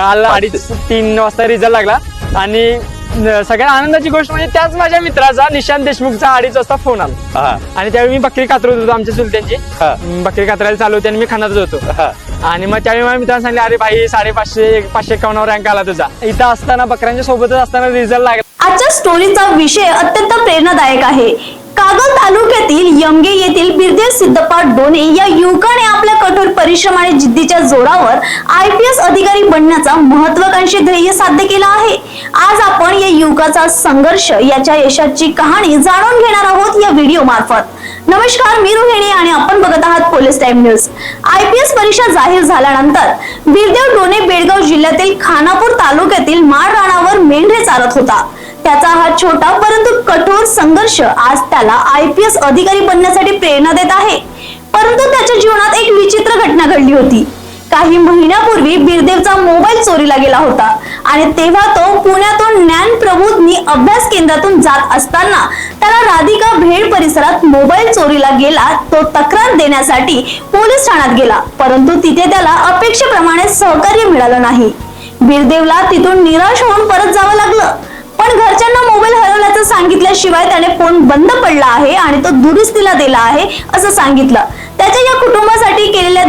काल अडीच तीन वाजता रिझल्ट लागला. आणि सगळ्यात आनंदाची गोष्ट म्हणजे त्याच माझ्या मित्राचा निशांत देशमुखचा अडीच वाजता फोन आला. हा. आणि त्यावेळी मी बकरी कातरत होतो आमच्या चुलत्यांची. हा. बकरी कातरायला चालू होती आणि मी खानातच होतो. आणि मग त्यावेळी माझ्या मित्रांनी सांगितले अरे भाई साडेपाचशे पाचशे एकावन्न रँक आला तुझा. इथं असताना बकऱ्यांच्या सोबतच असताना रिझल्ट लागला. आजच्या स्टोरीचा विषय अत्यंत प्रेरणादायक आहे. कागल तालुक्यातील यमगे येथील बिरदेव सिद्धप्पा डोने या युवकाने आपल्या कठोर परिश्रम आणि जिद्दीच्या जोरावर आय पी एस अधिकारी बनण्याचा महत्वाकांक्षी ध्येय साध्य केला आहे. आज आपण या युवकाचा संघर्ष याच्या यशाची कहाणी जाणून घेणार आहोत या व्हिडिओ मार्फत. नमस्कार मी रोहिणी आणि आपण बघत आहात police time news. I P S परीक्षा जाहीर झाल्यानंतर बिरदेव डोने बेळगाव जिल्ह्यातील खानापूर तालुक्यातील माळ राणावर मेंढरे चालत होता. त्याचा हा छोटा परंतु कठोर संघर्ष आज त्याला आय पी एस अधिकारी बनण्यासाठी प्रेरणा देत आहे परंतु त्याच्या जीवनात एक विचित्र घटना घडली होती. काही महिन्यापूर्वी बिरदेवचा मोबाईल चोरीला गेला होता आणि तेव्हा तो पुण्यातून ज्ञान प्रबोधनी अभ्यास केंद्रातून जात असताना त्याला राधिका भेड परिसरात मोबाईल चोरीला गेला तो तक्रार देण्यासाठी पोलीस ठाण्यात गेला. परंतु तिथे त्याला अपेक्षेप्रमाणे सहकार्य मिळालं नाही. बिरदेवला तिथून निराश होऊन परत जावं लागलं. पण घरच्यांना मोबाईल हरवल्याचं सांगितल्याशिवाय त्याने फोन बंद पडला आहे आणि तो दुरुस्तीला दिला आहे असं सांगितलं. त्याच्या या कुटुंबासाठी केलेल्या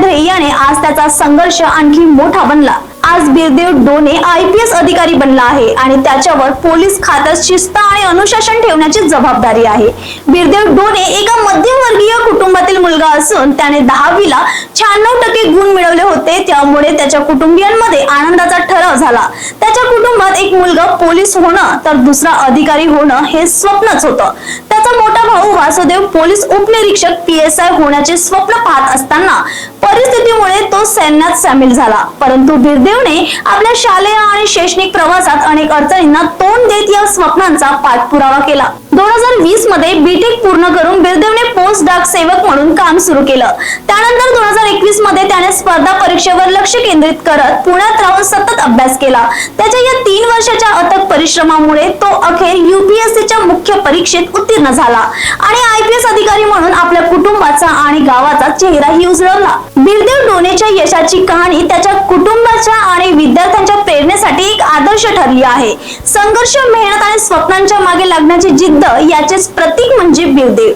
त्याचा संघर्ष आणखी मोठा बनला. आज Birdev Done I P S अधिकारी बनला आहे आणि त्याच्यावर पोलीस खात्यात शिस्त आणि अनुशासन ठेवण्याची जबाबदारी आहे. बिरदेव डोने एका मध्यमवर्गीय कुटुंबातील मुलगा असून त्याने दहावीला शहाण्णव टक्के गुण मिळवले होते. त्यामुळे त्याच्या कुटुंबियांमध्ये आनंदाचा ठराव झाला. त्याच्या कुटुंबात एक मुलगा पोलीस होणं तर दुसरा अधिकारी होणं हे स्वप्नच होतं. त्याचा मोठा भाऊ वासुदेव पोलीस उपनिरीक्षक पी एस आय होण्याचे स्वप्न पाहत असताना परिस्थितीमुळे तो सैन्यात सामील झाला. परंतु बिरदेवने आपल्या शालेय आणि शैक्षणिक प्रवासात अनेक अडचणींना तोंड देत या स्वप्नांचा पाठपुरावा केला. दोन हजार वीसमध्ये बीटेक पूर्ण करून बिरदेवने पोस्ट डाक सेवक म्हणून काम सुरू केलं. त्यानंतर दोन हजार एकवीसमध्ये त्याने स्पर्धा परीक्षेवर लक्ष केंद्रित करत पुण्यात राहून सतत अभ्यास केला. त्याच्या या तीन वर्षाच्या अथक परिश्रमामुळे तो अखेर युपीएससीच्या मुख्य परीक्षेत उत्तीर्ण झाला. आणि आय पी एस अधिकारी म्हणून आपल्या कुटुंबाचा आणि गावाचा चेहराही उजळवला. बिरदेव डोनेच्या यशाची कहाणी त्याच्या कुटुंबाच्या आणि विद्यार्थ्यांच्या प्रेरणेसाठी एक आदर्श ठरली आहे. संघर्ष मेहनत आणि स्वप्नांच्या मागे लागण्याची जिद्द याचेच प्रतीक म्हणजे बिरदेव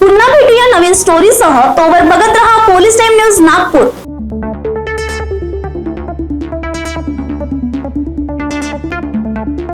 पुन्हा भेटूया नवीन स्टोरीसह तोवर बघत रहा पोलीस टाइम न्यूज नागपूर.